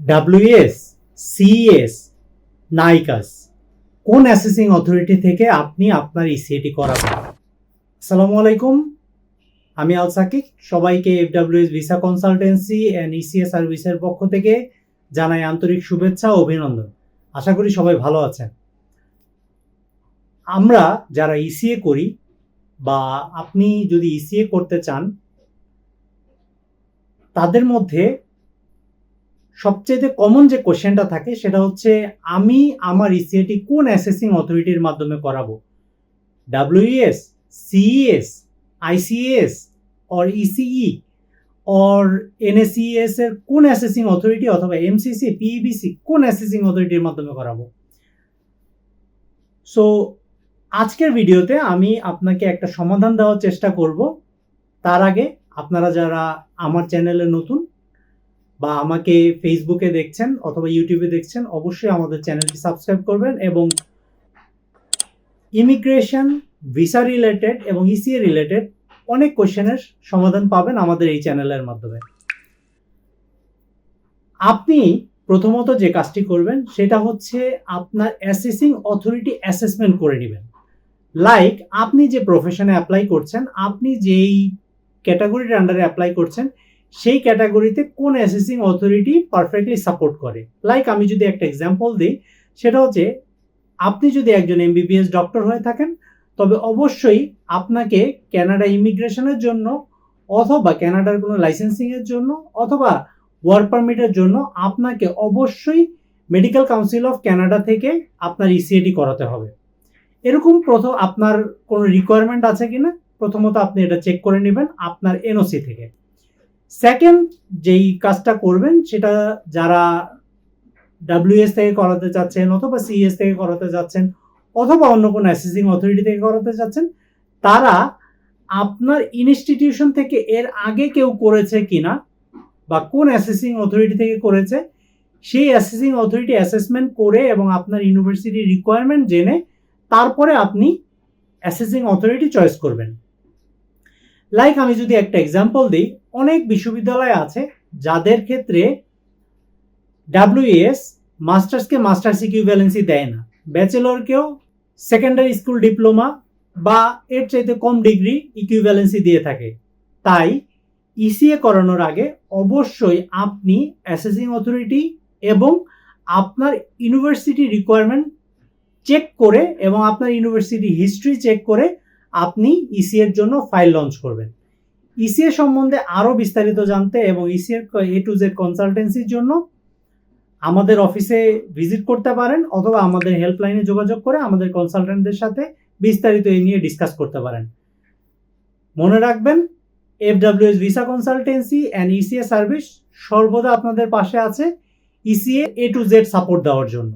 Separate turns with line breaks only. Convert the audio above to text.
WS CS নাইকাস কোন assessing authority থেকে আপনি আপনার ইসিএটি করাবেন? আসসালামু আলাইকুম, আমি আল সাকিব। সবাইকে FWS visa consultancy and ECA সার্ভিসের পক্ষ থেকে জানাই আন্তরিক শুভেচ্ছা ও অভিনন্দন। আশা করি সবাই ভালো আছেন। আমরা যারা ইসিএ করি বা আপনি যদি ইসিএ করতে চান, তাদের মধ্যে সবচেয়ে কমন যে কোশ্চেনটা থাকে সেটা হচ্ছে, আমি আমার ইসিএটি কোন অ্যাসেসিং অথরিটির মাধ্যমে করাবো? WS CES ICS or ECE or NSES এর কোন অ্যাসেসিং অথরিটি অথবা এমসিসি পিইবিসি কোন অ্যাসেসিং অথরিটির মাধ্যমে করাবো? সো আজকের ভিডিওতে আমি আপনাকে একটা সমাধান দেওয়ার চেষ্টা করব। তার আগে আপনারা যারা আমার চ্যানেলে নতুন বা আমাকে ফেসবুকে দেখছেন অথবা ইউটিউবে দেখছেন, অবশ্যই আমাদের চ্যানেলটি সাবস্ক্রাইব করবেন এবং ইমিগ্রেশন ভিসা রিলেটেড এবং ইসিএ রিলেটেড অনেক কোশ্চেনের সমাধান পাবেন আমাদের এই চ্যানেলের মাধ্যমে। আপনি প্রথমত যে কাজটি করবেন সেটা হচ্ছে আপনার অ্যাসেসিং অথরিটি অ্যাসেসমেন্ট করে নেবেন। লাইক আপনি যে প্রফেশনে অ্যাপ্লাই করছেন, আপনি যেই ক্যাটাগরির আন্ডারে অ্যাপ্লাই করছেন সেই ক্যাটাগরিতে কোন অ্যাসেসিং অথরিটি পারফেক্টলি সাপোর্ট করে? লাইক আমি যদি একটা এক্সাম্পল দিই, সেটা হচ্ছে আপনি যদি একজন এমবিবিএস ডক্টর হয়ে থাকেন, তবে অবশ্যই আপনাকে ক্যানাডা ইমিগ্রেশনের জন্য অথবা ক্যানাডার কোনো লাইসেন্সিংয়ের জন্য অথবা ওয়ার্ক পারমিটের জন্য আপনাকে অবশ্যই মেডিকেল কাউন্সিল অফ ক্যানাডা থেকে আপনার ইসিএডি করাতে হবে। এরকম প্রথম আপনার কোনো রিকোয়ারমেন্ট আছে কিনা? প্রথমত আপনি এটা চেক করে নেবেন আপনার এনওসি থেকে। সেকেন্ড যেই কাজটা করবেন, সেটা যারা ডাব্লিউএস থেকে করাতে চাচ্ছেন অথবা সিএস থেকে করাতে চাচ্ছেন অথবা অন্য কোনো অ্যাসেসিং অথরিটি থেকে করাতে চাচ্ছেন, তারা আপনার ইনস্টিটিউশন থেকে এর আগে কেউ করেছে কিনা বা কোন অ্যাসেসিং অথরিটি থেকে করেছে, সেই অ্যাসেসিং অথরিটি অ্যাসেসমেন্ট করে এবং আপনার ইউনিভার্সিটির রিকোয়ারমেন্ট জেনে তারপরে আপনি অ্যাসেসিং অথরিটি চয়েস করবেন। লাইক আমি যদি একটা এক্সাম্পল দিই, অনেক বিশ্ববিদ্যালয় আছে যাদের ক্ষেত্রে ডাব্লিউএস মাস্টার্সকে মাস্টার্স ইকুইভ্যালেন্সি দেয় না। ব্যাচেলরকেও সেকেন্ডারি স্কুল ডিপ্লোমা বা এর চাইতে কম ডিগ্রি ইকুইভ্যালেন্সি দিয়ে থাকে। তাই ইসিএ করানোর আগে অবশ্যই আপনি অ্যাসেসিং অথরিটি এবং আপনার ইউনিভার্সিটি রিকোয়ারমেন্ট চেক করে এবং আপনার ইউনিভার্সিটি হিস্ট্রি চেক করে আপনি ইসি এর জন্য ফাইল লঞ্চ করবেন। ইসি এর সম্বন্ধে আরও বিস্তারিত জানতে এবং ইসি এর এ টু জেড কনসালটেন্সির জন্য আমাদের অফিসে ভিজিট করতে পারেন অথবা আমাদের হেল্পলাইনে যোগাযোগ করে আমাদের কনসালটেন্টদের সাথে বিস্তারিত এই নিয়ে ডিসকাস করতে পারেন। মনে রাখবেন F WS visa consultancy and ECA service সর্বদা আপনাদের পাশে আছে। ECA A to Z support দেওয়ার জন্য।